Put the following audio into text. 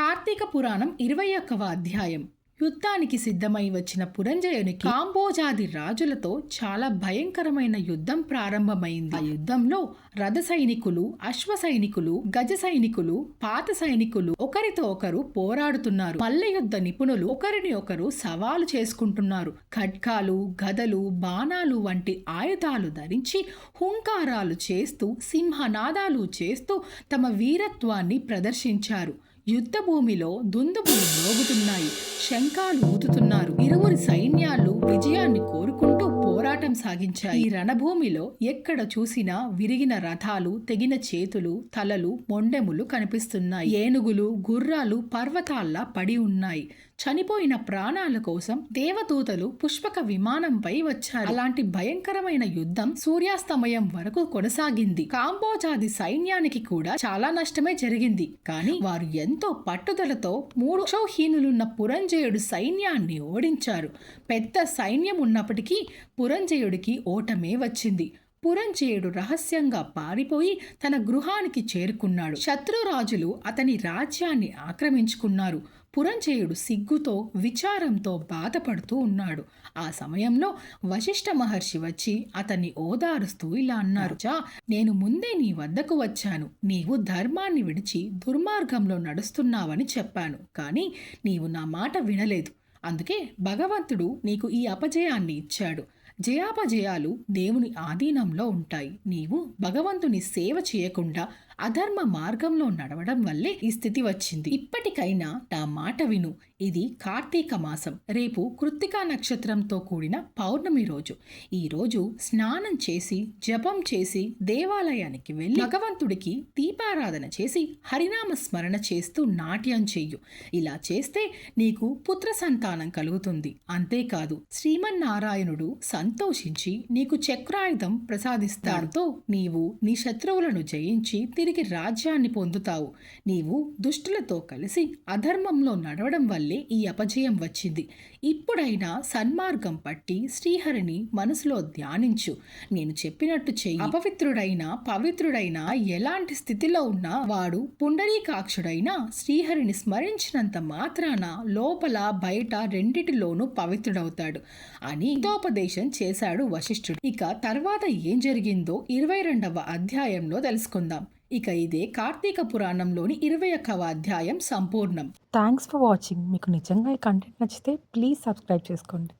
కార్తీక పురాణం ఇరవై ఒక్కవ అధ్యాయం. యుద్ధానికి సిద్ధమై వచ్చిన పురంజయునికి కాంబోజాది రాజులతో చాలా భయంకరమైన యుద్ధం ప్రారంభమైంది. ఆ యుద్ధంలో రథ సైనికులు అశ్వ సైనికులు గజ సైనికులు పాత సైనికులు ఒకరితో ఒకరు పోరాడుతున్నారు. మల్ల యుద్ధ నిపుణులు ఒకరిని ఒకరు సవాలు చేసుకుంటున్నారు. ఖడ్కాలు గదలు బాణాలు వంటి ఆయుధాలు ధరించి హుంకారాలు చేస్తూ సింహనాదాలు చేస్తూ తమ వీరత్వాన్ని ప్రదర్శించారు. యుద్ధ భూమిలో దుందుబులు మోగుతున్నాయి. శంఖాలు ఊదుతున్నారు. ఇరువురి సైన్యాలు విజయాన్ని కోరుకుంటూ సాగించాయి ఈ రణభూమిలో ఎక్కడ చూసినా విరిగిన రథాలు తెగిన చేతులు తలలు మొండెములు కనిపిస్తున్నాయి. ఏనుగులు గుర్రాలు పర్వతాల్లా పడి ఉన్నాయి. చనిపోయిన ప్రాణాల కోసం దేవదూతలు పుష్పక విమానంపై వచ్చారు. అలాంటి భయంకరమైన యుద్ధం సూర్యాస్తమయం వరకు కొనసాగింది. కాంబోజాది సైన్యానికి కూడా చాలా నష్టమే జరిగింది. కానీ వారు ఎంతో పట్టుదలతో మూడు హీనులున్న పురంజయుడు సైన్యాన్ని ఓడించారు. పెద్ద సైన్యం ఉన్నప్పటికీ పురంజయుడికి ఓటమే వచ్చింది. పురంజయుడు రహస్యంగా పారిపోయి తన గృహానికి చేరుకున్నాడు. శత్రురాజులు అతని రాజ్యాన్ని ఆక్రమించుకున్నారు. పురంజయుడు సిగ్గుతో విచారంతో బాధపడుతూ ఉన్నాడు. ఆ సమయంలో వశిష్ఠ మహర్షి వచ్చి అతన్ని ఓదారుస్తూ ఇలా అన్నారు. చా నేను ముందే నీ వద్దకు వచ్చాను. నీవు ధర్మాన్ని విడిచి దుర్మార్గంలో నడుస్తున్నావని చెప్పాను. కానీ నీవు నా మాట వినలేదు. అందుకే భగవంతుడు నీకు ఈ అపజయాన్ని ఇచ్చాడు. జయాపజయాలు దేవుని ఆధీనంలో ఉంటాయి. నీవు భగవంతుని సేవ చేయకుండా అధర్మ మార్గంలో నడవడం వల్లే ఈ స్థితి వచ్చింది. ఇప్పటికైనా నా మాట విను. ఇది కార్తీక మాసం. రేపు కృత్తికా నక్షత్రంతో కూడిన పౌర్ణమి రోజు. ఈ రోజు స్నానం చేసి జపం చేసి దేవాలయానికి వెళ్ళి భగవంతుడికి దీపారాధన చేసి హరినామ స్మరణ చేస్తూ నాట్యం చెయ్యు. ఇలా చేస్తే నీకు పుత్ర సంతానం కలుగుతుంది. అంతేకాదు శ్రీమన్నారాయణుడు సంతోషించి నీకు చక్రాయుధం ప్రసాదిస్తాడుతో నీవు నీ శత్రువులను జయించి తిరిగి తిరిగి రాజ్యాన్ని పొందుతావు. నీవు దుష్టులతో కలిసి అధర్మంలో నడవడం వల్లే ఈ అపజయం వచ్చింది. ఇప్పుడైనా సన్మార్గం పట్టి శ్రీహరిని మనసులో ధ్యానించు. నేను చెప్పినట్టు చెయ్యి. అపవిత్రుడైనా పవిత్రుడైనా ఎలాంటి స్థితిలో ఉన్నా వాడు పుండరీకాక్షుడైనా శ్రీహరిని స్మరించినంత మాత్రాన లోపల బయట రెండిటిలోనూ పవిత్రుడవుతాడు అని హితోపదేశం చేశాడు వశిష్ఠుడు. ఇక తర్వాత ఏం జరిగిందో ఇరవై రెండవ అధ్యాయంలో తెలుసుకుందాం. ఇక ఇదే కార్తీక పురాణంలోని ఇరవై ఒక్కవ అధ్యాయం సంపూర్ణం. థ్యాంక్స్ ఫర్ వాచింగ్ మీకు నిజంగా ఈ కంటెంట్ నచ్చితే ప్లీజ్ సబ్స్క్రైబ్ చేసుకోండి.